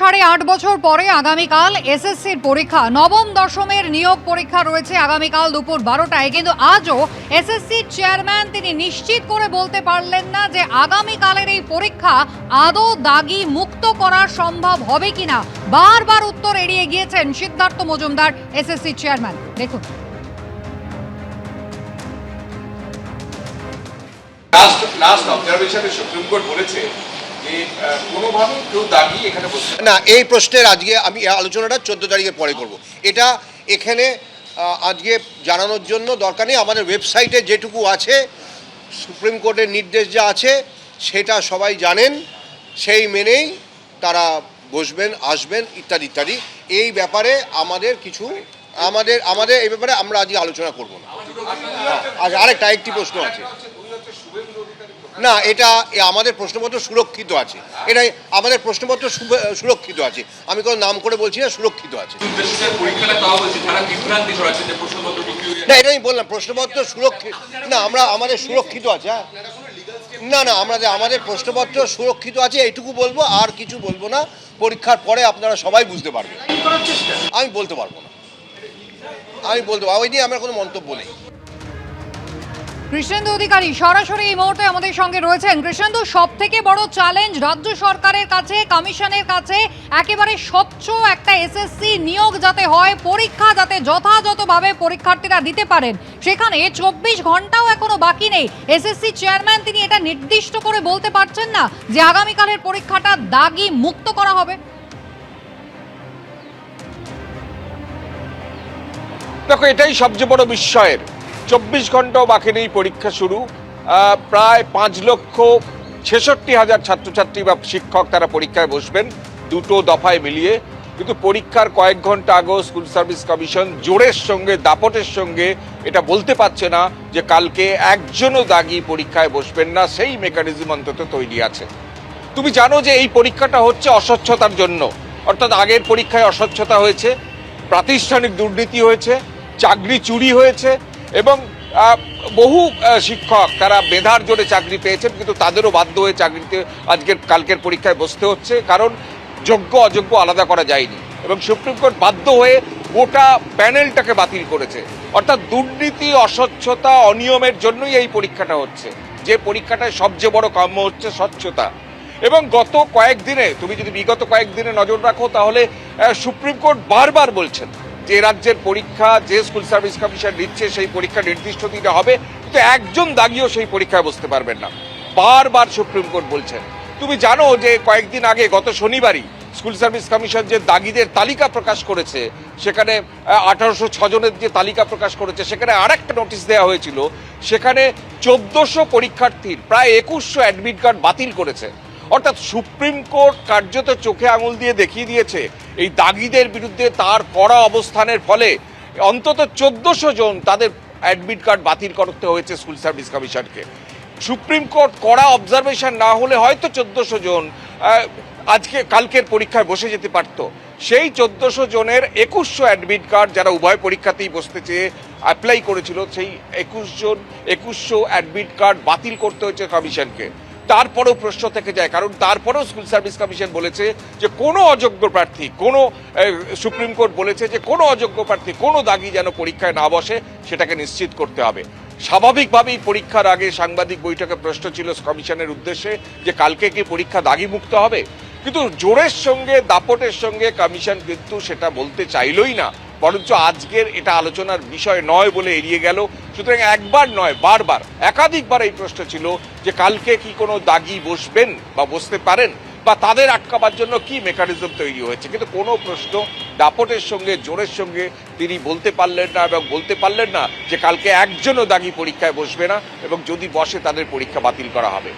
সাড়ে আট বছর পরে আগামীকাল এসএসসির পরীক্ষা, নবম দশমের নিয়োগ পরীক্ষা রয়েছে আগামীকাল দুপুর বারোটায়। কিন্তু আজও এসএসসি চেয়ারম্যান তিনি নিশ্চিত করে বলতে পারলেন না যে আগামীকালের এই পরীক্ষা আদৌ দাগি মুক্ত করা সম্ভব হবে কিনা। বারবার উত্তর এড়িয়ে গিয়েছেন সিদ্ধার্থ মজুমদার, এসএসসি চেয়ারম্যান। দেখুন। লাস্ট লাস্ট অবজারভেশনে সুপ্রিম কোর্ট বলেছে না। এই প্রশ্নের আজকে আমি আলোচনাটা চোদ্দ তারিখের পরে করব। এটা এখানে আজকে জানানোর জন্য দরকার নেই। আমাদের ওয়েবসাইটে যেটুকু আছে সুপ্রিম কোর্টের নির্দেশ যা আছে সেটা সবাই জানেন সেই মেনেই তারা বসবেন আসবেন ইত্যাদি ইত্যাদি। এই ব্যাপারে আমাদের কিছু আমাদের আমাদের এই ব্যাপারে আমরা আজকে আলোচনা করব না। হ্যাঁ, আজ আরেকটা একটি প্রশ্ন আছে। না এটা এ আমাদের প্রশ্নপত্র সুরক্ষিত আছে। এটা আমাদের প্রশ্নপত্র সুরক্ষিত আছে। আমি কোনো নাম করে বলছি না সুরক্ষিত আছে। উদ্দেশ্যে পরীক্ষাটা তাও বলছি তারা বিভ্রান্তি ছড়াচ্ছে যে প্রশ্নপত্র বিক্রি হয়ে না এটা আমি বললাম প্রশ্নপত্র সুরক্ষিত না আমরা আমাদের সুরক্ষিত আছে হ্যাঁ। না না আমাদের আমাদের প্রশ্নপত্র সুরক্ষিত আছে এইটুকু বলব আর কিছু বলব না। পরীক্ষার পরে আপনারা সবাই বুঝতে পারবেন। আমি বলতে পারব না। আমি বলতে পারব ওই নিয়ে আমার কোনো মন্তব্য নেই। কৃষ্ণেন্দু অধিকারী, সরাসরি এই মুহূর্তে আমাদের সঙ্গে রয়েছেন। কৃষ্ণেন্দু সব থেকে বড় চ্যালেঞ্জ রাজ্য সরকারের কাছে, কমিশনের কাছে, একেবারে স্বচ্ছ একটা এসএসসি নিয়োগ যাতে হয়, পরীক্ষা যাতে যথাযথভাবে পরীক্ষার্থীরা দিতে পারেন। সেখানে চব্বিশ ঘন্টাও এখনও বাকি নেই। এসএসসি চেয়ারম্যান তিনি এটা নির্দিষ্ট করে বলতে পারছেন না যে আগামীকালের পরীক্ষাটা দাগি মুক্ত করা হবে। দেখো, এটাই সবচেয়ে বড় বিস্ময়ের। চব্বিশ ঘন্টাও বাকি নেই পরীক্ষা শুরু। প্রায় পাঁচ লক্ষ ছেষট্টি হাজার ছাত্রছাত্রী বা শিক্ষক তারা পরীক্ষায় বসবেন, দুটো দফায় মিলিয়ে। কিন্তু পরীক্ষার কয়েক ঘণ্টা আগেও স্কুল সার্ভিস কমিশন জোরের সঙ্গে, দাপটের সঙ্গে এটা বলতে পারছে না যে কালকে একজনও দাগি পরীক্ষায় বসবেন না, সেই মেকানিজম অন্তত তৈরি আছে। তুমি জানো যে এই পরীক্ষাটা হচ্ছে অস্বচ্ছতার জন্য। অর্থাৎ আগের পরীক্ষায় অস্বচ্ছতা হয়েছে, প্রাতিষ্ঠানিক দুর্নীতি হয়েছে, চাকরি চুরি হয়েছে এবং বহু শিক্ষক তারা মেধার জোরে চাকরি পেয়েছেন, কিন্তু তাদেরও বাধ্য হয়ে চাকরিতে আজকের, কালকের পরীক্ষায় বসতে হচ্ছে, কারণ যোগ্য, অযোগ্য আলাদা করা যায়নি। এবং সুপ্রিম কোর্ট বাধ্য হয়ে গোটা প্যানেলটাকে বাতিল করেছে। অর্থাৎ দুর্নীতি, অস্বচ্ছতা, অনিয়মের জন্যই এই পরীক্ষাটা হচ্ছে। যে পরীক্ষাটায় সবচেয়ে বড় কাম্য হচ্ছে স্বচ্ছতা। এবং গত কয়েকদিনে, তুমি যদি বিগত কয়েকদিনে নজর রাখো, তাহলে সুপ্রিম কোর্ট বারবার বলছেন যে রাজ্যের পরীক্ষা যে স্কুল সার্ভিস কমিশন নিচ্ছে, সেই পরীক্ষা নির্দিষ্ট দিনে হবে। কিন্তু একজন দাগিও সেই পরীক্ষায় বসতে পারবেন না। বারবার সুপ্রিম কোর্ট বলছেন, তুমি জানো যে কয়েকদিন আগে, গত শনিবারই স্কুল সার্ভিস কমিশন যে দাগিদের তালিকা প্রকাশ করেছে, সেখানে আঠারোশো জনের যে তালিকা প্রকাশ করেছে, সেখানে আরেকটা নোটিশ দেওয়া হয়েছিল। সেখানে চোদ্দশো পরীক্ষার্থীর প্রায় একুশশো অ্যাডমিট কার্ড বাতিল করেছে। অর্থাৎ সুপ্রিম কোর্ট কার্যত চোখে আঙুল দিয়ে দেখিয়ে দিয়েছে, এই দাগিদের বিরুদ্ধে তার কড়া অবস্থানের ফলে অন্তত চোদ্দশো জন তাদের অ্যাডমিট কার্ড বাতিল করতে হয়েছে স্কুল সার্ভিস কমিশনকে। সুপ্রিম কোর্ট কড়া অবজারভেশন না হলে হয়তো চোদ্দশো জন আজকে, কালকের পরীক্ষায় বসে যেতে পারতো। সেই চোদ্দশো জনের একুশশো অ্যাডমিট কার্ড যারা উভয় পরীক্ষাতেই বসতে চেয়ে অ্যাপ্লাই করেছিল, সেই একুশ জন, একুশশো অ্যাডমিট কার্ড বাতিল করতে হয়েছে কমিশনকে। তারপরেও প্রশ্ন থেকে যায়, কারণ তারপরেও স্কুল সার্ভিস কমিশন বলেছে যে কোনো অযোগ্য প্রার্থী, কোনো সুপ্রিম কোর্ট বলেছে যে কোনো অযোগ্য প্রার্থী, কোনো দাগি যেন পরীক্ষায় না বসে, সেটাকে নিশ্চিত করতে হবে। স্বাভাবিকভাবেই পরীক্ষার আগে সাংবাদিক বৈঠকে প্রশ্ন ছিল কমিশনের উদ্দেশ্যে যে কালকে কি পরীক্ষা দাগি মুক্ত হবে? কিন্তু জোরের সঙ্গে, দাপটের সঙ্গে কমিশন কিন্তু সেটা বলতে চাইলই না। বরঞ্চ আজকের এটা আলোচনার বিষয় নয় বলে এড়িয়ে গেল। সুতরাং একবার নয়, বারবার, একাধিকবার এই প্রশ্ন ছিল যে কালকে কি কোনো দাগি বসবেন বা বসতে পারেন বা তাদের আটকাবার জন্য কি মেকানিজম তৈরি হয়েছে। কিন্তু কোনো প্রশ্ন দাপটের সঙ্গে, জোরের সঙ্গে তিনি বলতে পারলেন না এবং বলতে পারলেন না যে কালকে একজনও দাগি পরীক্ষায় বসবে না এবং যদি বসে তাদের পরীক্ষা বাতিল করা হবে।